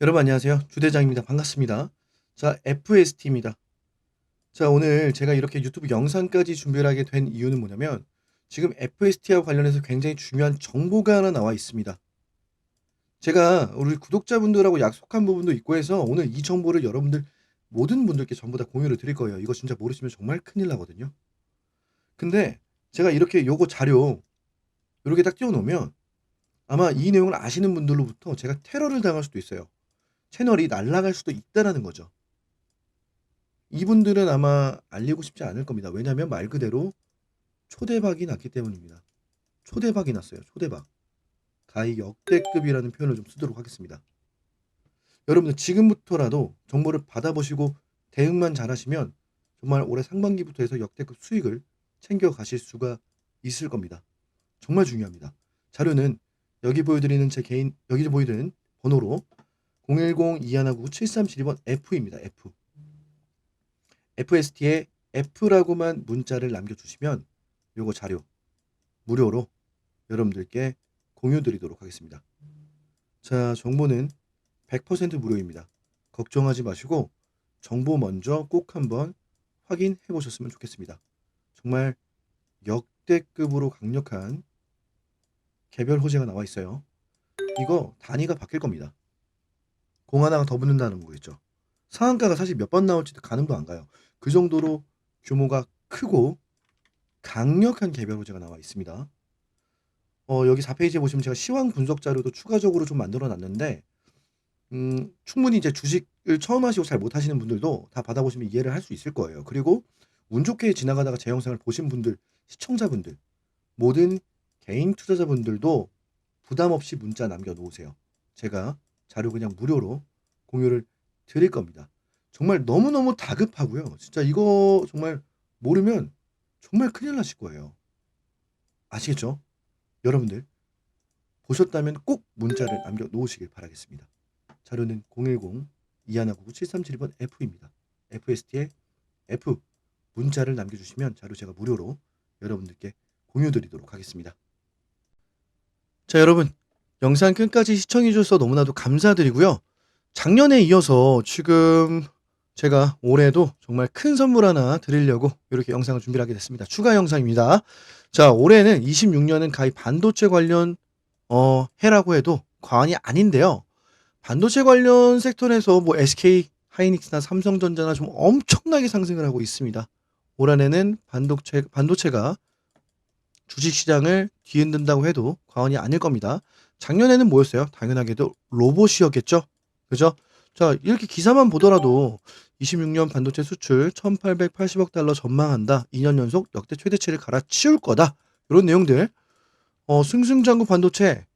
여러분 안녕하세요. 주대장입니다. 반갑습니다. 자, FST입니다. 자, 오늘 제가 이렇게 유튜브 영상까지 준비를 하게 된 이유는 뭐냐면 지금 FST와 관련해서 굉장히 중요한 정보가 하나 나와 있습니다. 제가 우리 구독자분들하고 약속한 부분도 있고 해서 오늘 이 정보를 여러분들 모든 분들께 전부 다 공유를 드릴 거예요. 이거 진짜 모르시면 정말 큰일 나거든요. 근데 제가 이렇게 요거 자료 이렇게 딱 띄워놓으면 아마 이 내용을 아시는 분들로부터 제가 테러를 당할 수도 있어요. 채널이 날아갈 수도 있다라는 거죠. 이분들은 아마 알리고 싶지 않을 겁니다. 왜냐하면 말 그대로 초대박이 났기 때문입니다. 초대박이 났어요. 초대박. 가히 역대급이라는 표현을 좀 쓰도록 하겠습니다. 여러분들 지금부터라도 정보를 받아보시고 대응만 잘하시면 정말 올해 상반기부터 해서 역대급 수익을 챙겨 가실 수가 있을 겁니다. 정말 중요합니다. 자료는 여기 보여드리는 제 개인 여기 보여드리는 번호로 010-2159-7372번 F입니다. F. FST에 F라고만 문자를 남겨주시면 요거 자료 무료로 여러분들께 공유 드리도록 하겠습니다. 자, 정보는 100% 무료입니다. 걱정하지 마시고 정보 먼저 꼭 한번 확인해 보셨으면 좋겠습니다. 정말 역대급으로 강력한 개별 호재가 나와 있어요. 이거 단위가 바뀔 겁니다. 공 하나가 더 붙는다는 거겠죠. 상한가가 사실 몇 번 나올지도 가늠도 안 가요. 그 정도로 규모가 크고 강력한 개별 호재가 나와 있습니다. 어, 여기 4페이지에 보시면 제가 시황 분석 자료도 추가적으로 좀 만들어 놨는데 음, 충분히 이제 주식을 처음 하시고 잘 못하시는 분들도 다 받아보시면 이해를 할 수 있을 거예요. 그리고 운 좋게 지나가다가 제 영상을 보신 분들, 시청자분들, 모든 개인 투자자분들도 부담 없이 문자 남겨놓으세요. 제가 자료 그냥 무료로 공유를 드릴 겁니다. 정말 너무너무 다급하고요. 진짜 이거 정말 모르면 정말 큰일 나실 거예요. 아시겠죠? 여러분들 보셨다면 꼭 문자를 남겨 놓으시길 바라겠습니다. 자료는 010-2199-7372번 F입니다. FST에 F 문자를 남겨주시면 자료 제가 무료로 여러분들께 공유 드리도록 하겠습니다. 자 여러분 영상 끝까지 시청해 주셔서 너무나도 감사드리고요. 작년에 이어서 지금 제가 올해도 정말 큰 선물 하나 드리려고 이렇게 영상을 준비를 하게 됐습니다. 추가 영상입니다. 자, 올해는 26년은 가히 반도체 관련 어, 해라고 해도 과언이 아닌데요. 반도체 관련 섹터에서 뭐 SK 하이닉스나 삼성전자나 좀 엄청나게 상승을 하고 있습니다. 올 한해는 반도체 반도체가 주식 시장을 뒤흔든다고 해도 과언이 아닐 겁니다. 작년에는 뭐였어요? 당연하게도 로봇이었겠죠. 그죠? 자, 이렇게 기사만 보더라도 26년 반도체 수출 1880억 달러 전망한다. 2년 연속 역대 최대치를 갈아치울 거다. 이런 내용들. 어, 승승장구 반도체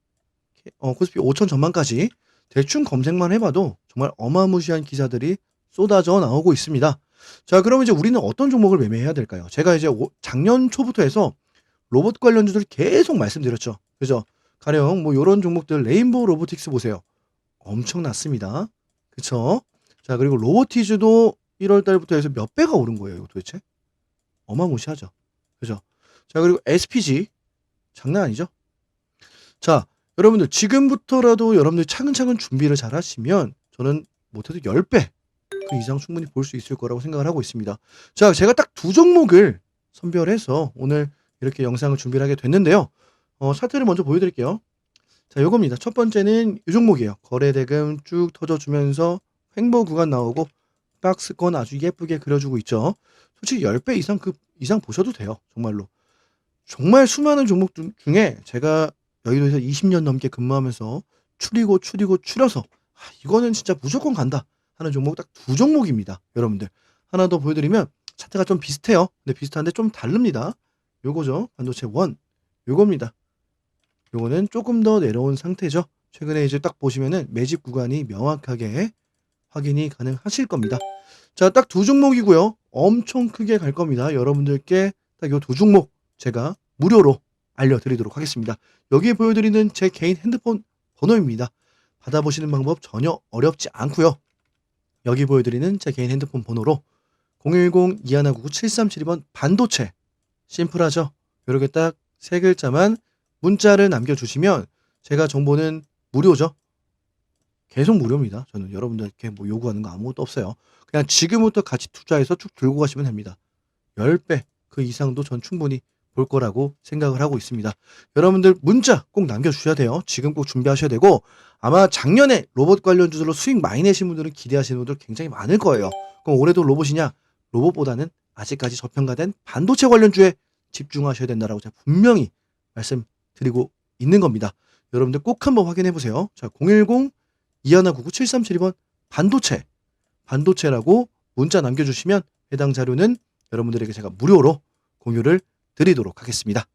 어, 코스피 5천 전망까지 대충 검색만 해봐도 정말 어마무시한 기사들이 쏟아져 나오고 있습니다. 자, 그럼 이제 우리는 어떤 종목을 매매해야 될까요? 제가 이제 오- 작년 초부터 해서 로봇 관련주들 계속 말씀드렸죠. 그죠? 가령 뭐 이런 종목들 레인보우 로보틱스 보세요. 엄청났습니다. 그쵸? 자, 그리고 로보티즈도 1월 달부터 해서 몇 배가 오른 거예요, 도대체? 어마무시하죠. 그죠? 자, 그리고 SPG 장난 아니죠? 자, 여러분들 지금부터라도 여러분들 차근차근 준비를 잘 하시면 저는 못해도 10배 그 이상 충분히 볼 수 있을 거라고 생각을 하고 있습니다. 자, 제가 딱 두 종목을 선별해서 오늘 이렇게 영상을 준비를 하게 됐는데요. 어, 차트를 먼저 보여드릴게요. 자, 요겁니다. 첫 번째는 이 종목이에요. 거래 대금 쭉 터져주면서 횡보 구간 나오고 박스권 아주 예쁘게 그려주고 있죠. 솔직히 10배 이상 그 이상 보셔도 돼요. 정말로. 정말 수많은 종목 중- 중에 제가 여의도에서 20년 넘게 근무하면서 추리고 추리고 추려서 아, 이거는 진짜 무조건 간다 하는 종목 딱 두 종목입니다. 여러분들. 하나 더 보여드리면 차트가 좀 비슷해요. 근데 비슷한데 좀 다릅니다. 요거죠. 반도체 원. 요겁니다. 요거는 조금 더 내려온 상태죠. 최근에 이제 딱 보시면은 매집 구간이 명확하게 확인이 가능하실 겁니다. 자, 딱 두 종목이고요. 엄청 크게 갈 겁니다. 여러분들께 딱 요 두 종목 제가 무료로 알려드리도록 하겠습니다. 여기에 보여드리는 제 개인 핸드폰 번호입니다. 받아보시는 방법 전혀 어렵지 않고요. 여기 보여드리는 제 개인 핸드폰 번호로 010-2199-7372번 반도체 심플하죠? 이렇게 딱 세 글자만 문자를 남겨주시면 제가 정보는 무료죠. 계속 무료입니다. 저는 여러분들께 뭐 요구하는 거 아무것도 없어요. 그냥 지금부터 같이 투자해서 쭉 들고 가시면 됩니다. 10배 그 이상도 전 충분히 볼 거라고 생각을 하고 있습니다. 여러분들 문자 꼭 남겨주셔야 돼요. 지금 꼭 준비하셔야 되고 아마 작년에 로봇 관련 주들로 수익 많이 내신 분들은 기대하시는 분들 굉장히 많을 거예요. 그럼 올해도 로봇이냐? 로봇보다는 아직까지 저평가된 반도체 관련 주에 집중하셔야 된다라고 제가 분명히 말씀 드리고 있는 겁니다. 여러분들 꼭 한번 확인해 보세요. 자, 010 2199 7372번 반도체 반도체라고 문자 남겨주시면 해당 자료는 여러분들에게 제가 무료로 공유를 드리도록 하겠습니다.